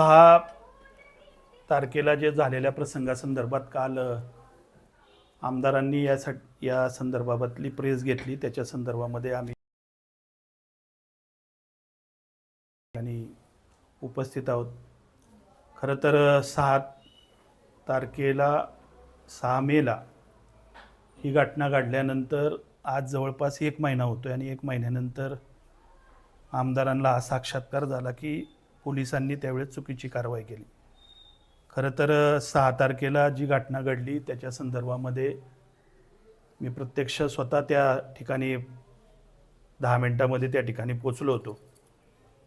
सहा तारखेला जे झालेल्या प्रसंगासंदर्भात काल आमदारांनी यासाठी या संदर्भातली प्रेस घेतली. त्याच्या संदर्भामध्ये आम्ही आणि उपस्थित आहोत. खरं तर सहा तारखेला सहा मेला ही घटना घडल्यानंतर आज जवळपास एक महिना होतो आणि एक महिन्यानंतर आमदारांना हा साक्षात्कार झाला की पोलिसांनी त्यावेळेस चुकीची कारवाई केली. खरं तर सहा तारखेला जी घटना घडली त्याच्या संदर्भामध्ये मी प्रत्यक्ष स्वतः त्या ठिकाणी दहा मिनटामध्ये त्या ठिकाणी पोचलो होतो.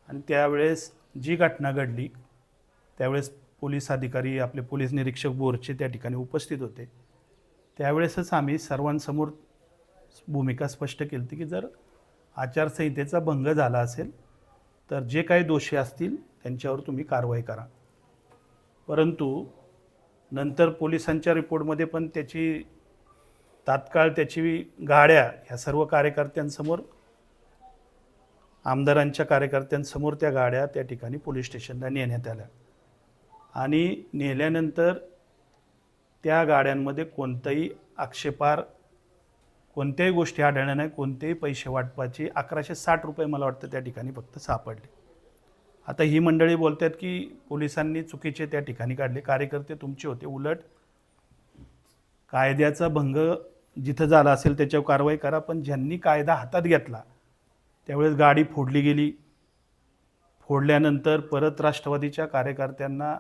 आणि त्यावेळेस जी घटना घडली त्यावेळेस पोलीस अधिकारी आपले पोलीस निरीक्षक बोरचे त्या ठिकाणी उपस्थित होते. त्यावेळेसच आम्ही सर्वांसमोर भूमिका स्पष्ट केली होती की जर आचारसंहितेचा भंग झाला असेल तर जे काही दोषी असतील त्यांच्यावर तुम्ही कारवाई करा. परंतु नंतर पोलिसांच्या रिपोर्टमध्ये पण त्याची तात्काळ त्याची गाड्या ह्या सर्व कार्यकर्त्यांसमोर आमदारांच्या कार्यकर्त्यांसमोर त्या गाड्या त्या ठिकाणी पोलीस स्टेशनला नेण्यात आल्या. आणि नेल्यानंतर त्या गाड्यांमध्ये कोणताही आक्षेपार कोणत्याही गोष्टी आढळल्या नाही कोणतेही पैसे वाटपाचे अकराशे साठ रुपये मला वाटतं त्या ठिकाणी फक्त सापडले. आता ही मंडळी बोलतात की पोलिसांनी चुकीचे त्या ठिकाणी काढले. कार्यकर्ते तुमचे होते उलट कायद्याचा भंग जिथं झाला असेल त्याच्यावर कारवाई करा पण ज्यांनी कायदा हातात घेतला त्यावेळेस गाडी फोडली गेली. फोडल्यानंतर परत राष्ट्रवादीच्या कार्यकर्त्यांना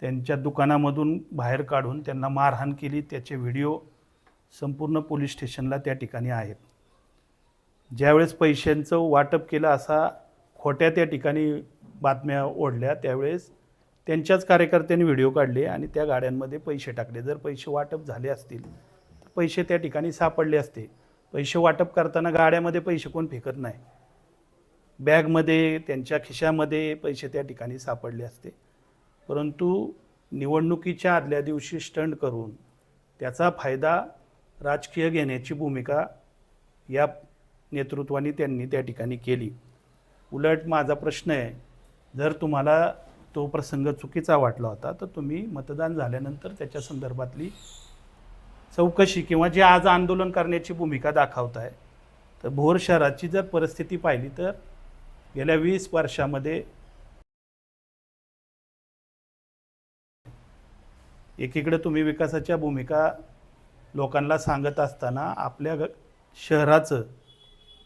त्यांच्या दुकानामधून बाहेर काढून त्यांना मारहाण केली. त्याचे व्हिडिओ संपूर्ण पोलीस स्टेशनला त्या ठिकाणी आहेत. ज्यावेळेस पैशांचं वाटप केलं असा खोट्या त्या ठिकाणी बातम्या ओढल्या त्यावेळेस त्यांच्याच कार्यकर्त्यांनी व्हिडिओ काढले आणि त्या गाड्यांमध्ये पैसे टाकले. जर पैसे वाटप झाले असतील तर पैसे त्या ठिकाणी सापडले असते. पैसे वाटप करताना गाड्यामध्ये पैसे कोण फेकत नाही. बॅगमध्ये त्यांच्या खिशामध्ये पैसे त्या ठिकाणी सापडले असते. परंतु निवडणुकीच्या आदल्या दिवशी स्टंट करून त्याचा फायदा राजकीय घेण्याची भूमिका या नेतृत्वाने त्यांनी त्या ठिकाणी केली. उलट माझा प्रश्न आहे जर तुम्हाला तो प्रसंग चुकीचा वाटला होता तर तुम्ही मतदान झाल्यानंतर त्याच्या संदर्भातली चौकशी किंवा जे आज आंदोलन करण्याची भूमिका दाखवताय तर भोर शहराची जर परिस्थिती पाहिली तर गेल्या वीस वर्षामध्ये एकीकडे तुम्ही विकासाच्या भूमिका लोकांना सांगत असताना आपल्या ग शहराचं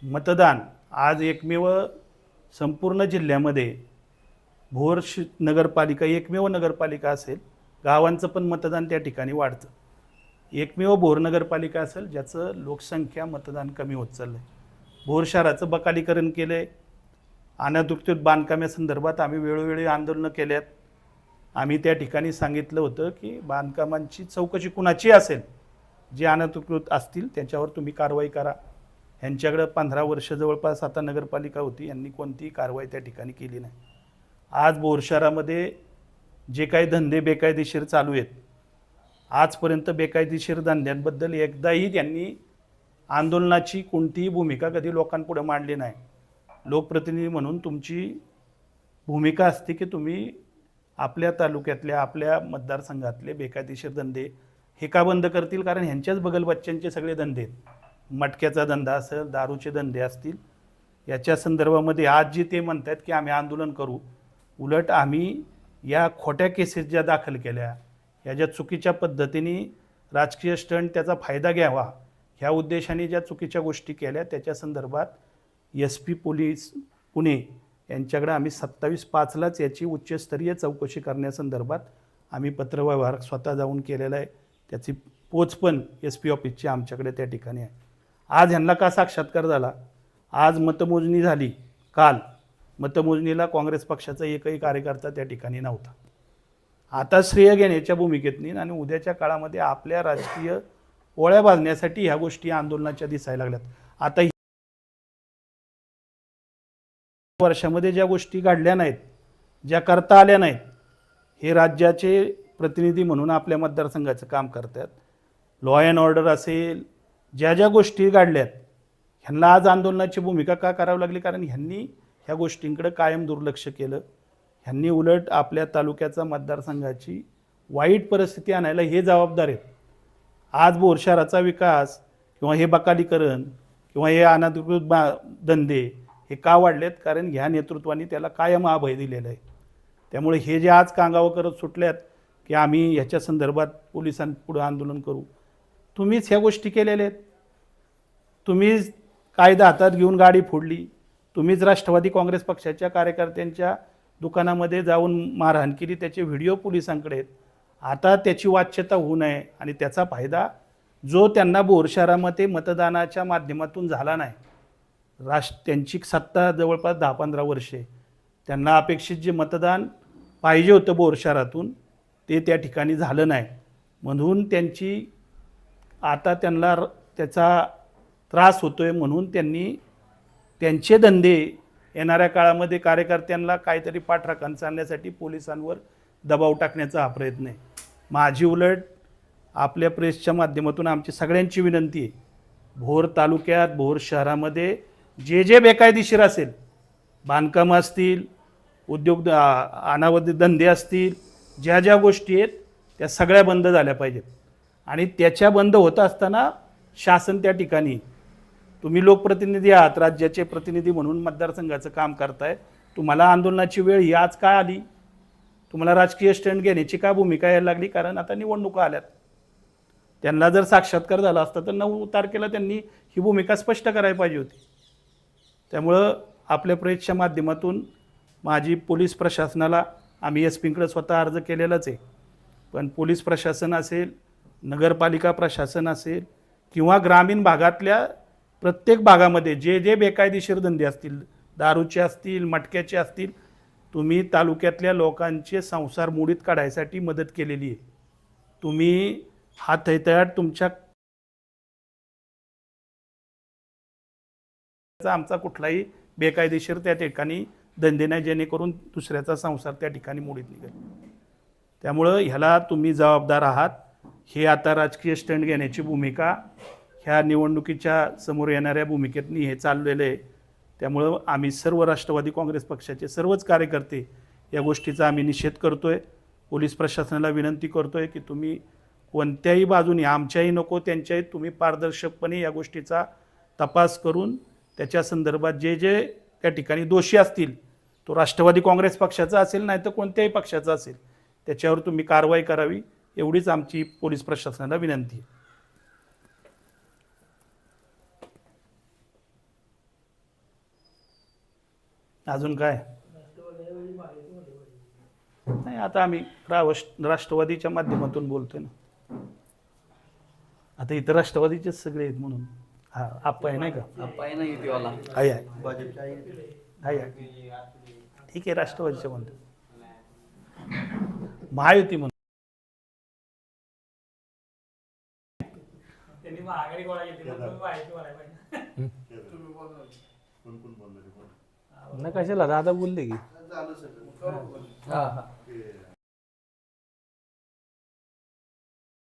मतदान आज एकमेव संपूर्ण जिल्ह्यामध्ये भोर श नगरपालिका एकमेव नगरपालिका असेल गावांचं पण मतदान त्या ठिकाणी वाढतं. एकमेव भोर नगरपालिका असेल ज्याचं लोकसंख्या मतदान कमी होत चाललं आहे भोर शहराचं बकालीकरण केलं आहे अनाधिकृत बांधकामासंदर्भात आम्ही वेळोवेळी आंदोलनं केल्यात. आम्ही त्या ठिकाणी सांगितलं होतं की बांधकामांची चौकशी कुणाची असेल जे अनधिकृत असतील त्याच्यावर तुम्ही कारवाई करा. ह्यांच्याकडं पंधरा वर्ष जवळपास आता नगरपालिका होती यांनी कोणतीही कारवाई त्या ठिकाणी केली नाही. आज बोर शहरामध्ये जे काही धंदे बेकायदेशीर चालू आहेत आजपर्यंत बेकायदेशीर धंद्यांबद्दल एकदाही त्यांनी आंदोलनाची कोणतीही भूमिका कधी लोकांपुढे मांडली नाही. लोकप्रतिनिधी म्हणून तुमची भूमिका असते की तुम्ही आपल्या तालुक्यातल्या आपल्या मतदारसंघातले बेकायदेशीर धंदे हे का बंद करतील? कारण ह्यांच्याच बगलबच्च्यांचे सगळे धंदे आहेत. मटक्याचा धंदा असेल दारूचे धंदे असतील याच्या संदर्भामध्ये आज जे ते म्हणत आहेत की आम्ही आंदोलन करू उलट आम्ही या खोट्या केसेस ज्या दाखल केल्या या ज्या चुकीच्या पद्धतीने राजकीय स्टंट त्याचा फायदा घ्यावा ह्या उद्देशाने ज्या चुकीच्या गोष्टी केल्या त्याच्या संदर्भात एस पी पोलीस पुणे यांच्याकडे आम्ही सत्तावीस पाचलाच याची उच्चस्तरीय चौकशी करण्यासंदर्भात आम्ही पत्रव्यवहार स्वतः जाऊन केलेला आहे. त्याची पोच पण एस पी ऑफिसची आमच्याकडे त्या ठिकाणी आहे. आज ह्यांना का साक्षात्कार झाला? आज मतमोजणी झाली. काल मतमोजणीला काँग्रेस पक्षाचा एकही कार्यकर्ता त्या ठिकाणी नव्हता. आता श्रेय घेण्याच्या भूमिकेतनी आणि उद्याच्या काळामध्ये आपल्या राजकीय ओळ्या बांधण्यासाठी ह्या गोष्टी आंदोलनाच्या दिसायला लागल्यात. आता वर्षामध्ये ज्या गोष्टी घडल्या नाहीत ज्या करता आल्या नाहीत हे राज्याचे प्रतिनिधी म्हणून आपल्या मतदारसंघाचं काम करतात लॉ अँड ऑर्डर असेल ज्या ज्या गोष्टी घडल्यात ह्यांना आज आंदोलनाची भूमिका का करावी लागली? कारण ह्यांनी ह्या गोष्टींकडे कायम दुर्लक्ष केलं. ह्यांनी उलट आपल्या तालुक्याचा मतदारसंघाची वाईट परिस्थिती आणायला हे जबाबदार आहेत. आज बोर शहराचा विकास किंवा हे बकालीकरण किंवा हे अनधिकृत बा धंदे हे का वाढलेत? कारण ह्या नेतृत्वाने त्याला कायम अभय दिलेलं आहे. त्यामुळे हे जे आज कांगावं करत सुटल्यात की आम्ही ह्याच्या संदर्भात पोलिसांपुढं आंदोलन करू. तुम्हीच ह्या गोष्टी केलेल्या आहेत. तुम्हीच कायदा हातात घेऊन गाडी फोडली. तुम्हीच राष्ट्रवादी काँग्रेस पक्षाच्या कार्यकर्त्यांच्या दुकानामध्ये जाऊन मारहाण केली. त्याचे व्हिडिओ पोलिसांकडे आहेत. आता त्याची वाच्यता होऊ नये आणि त्याचा फायदा जो त्यांना बोर शहरामध्ये मतदानाच्या माध्यमातून झाला नाही. राष्ट्र त्यांची सत्ता जवळपास दहा पंधरा वर्षे. त्यांना अपेक्षित जे मतदान पाहिजे होतं बोर शहरातून ते त्या ठिकाणी झालं नाही. म्हणून त्यांची आता त्यांना र- त्याचा त्रास होतो आहे म्हणून त्यांनी त्यांचे धंदे येणाऱ्या काळामध्ये कार्यकर्त्यांना काहीतरी पाठराखण चालण्यासाठी पोलिसांवर दबाव टाकण्याचा हा प्रयत्न आहे. माझी उलट आपल्या प्रेसच्या माध्यमातून आमची सगळ्यांची विनंती आहे. भोर तालुक्यात भोर शहरामध्ये जे जे बेकायदेशीर असेल बांधकाम असतील उद्योग अनावधी धंदे असतील ज्या ज्या गोष्टी आहेत त्या सगळ्या बंद झाल्या पाहिजेत. आणि त्याच्या बंद होत असताना शासन त्या ठिकाणी तुम्ही लोकप्रतिनिधी आहात राज्याचे प्रतिनिधी म्हणून मतदारसंघाचं काम करताय तुम्हाला आंदोलनाची वेळ ही आज काय आली? तुम्हाला राजकीय स्टँड घेण्याची काय भूमिका यायला लागली? कारण आता निवडणुका आल्यात. त्यांना जर साक्षात्कार झाला असता तर नऊ तारखेला त्यांनी ही भूमिका स्पष्ट करायला पाहिजे होती. त्यामुळं आपल्या प्रेसच्या माध्यमातून माझी पोलीस प्रशासनाला आम्ही एस पींकडे स्वतः अर्ज केलेलाच आहे. पण पोलीस प्रशासन असेल नगरपालिका प्रशासन असेल किंवा ग्रामीण भागातल्या प्रत्येक भागामध्ये जे जे बेकायदेशीर धंदे असतील दारूचे असतील मटक्याचे असतील तुम्ही तालुक्यातल्या लोकांचे संसार मोडीत काढायसाठी मदत केलेली आहे. तुम्ही हा थैतयाट तुमच्या आमचा कुठलाही बेकायदेशीर त्या ठिकाणी धंदे नाही जेणेकरून दुसऱ्याचा संसार त्या ठिकाणी मोडीत निघेल. त्यामुळं ह्याला तुम्ही जबाबदार आहात. हे आता राजकीय स्टंट घेण्याची भूमिका ह्या निवडणुकीच्या समोर येणाऱ्या भूमिकेतनी हे चाललेलं आहे. त्यामुळं आम्ही सर्व राष्ट्रवादी काँग्रेस पक्षाचे सर्वच कार्यकर्ते या गोष्टीचा आम्ही निषेध करतो आहे पोलीस प्रशासनाला विनंती करतो आहे की तुम्ही कोणत्याही बाजूने आमच्याही नको त्यांच्याही तुम्ही पारदर्शकपणे या गोष्टीचा तपास करून त्याच्या संदर्भात जे जे त्या ठिकाणी दोषी असतील तो राष्ट्रवादी काँग्रेस पक्षाचा असेल नाही तर कोणत्याही पक्षाचा असेल त्याच्यावर तुम्ही कारवाई करावी. एवढीच आमची पोलीस प्रशासनाला विनंती आहे. अजून काय? नाही आता आम्ही राष्ट्रवादीच्या माध्यमातून बोलतोय ना. आता इथं राष्ट्रवादीचेच सगळे आहेत म्हणून. हा आप्पा आहे नाही का? युतीवाला. आहे ठीक आहे राष्ट्रवादीच्या म्हणतो महायुती म्हणतो त्यांनी महागाई गोळा घेतली मग तुम्ही माहिती पाहिजे. ना कशाला? दादा बोलले की. हा हा.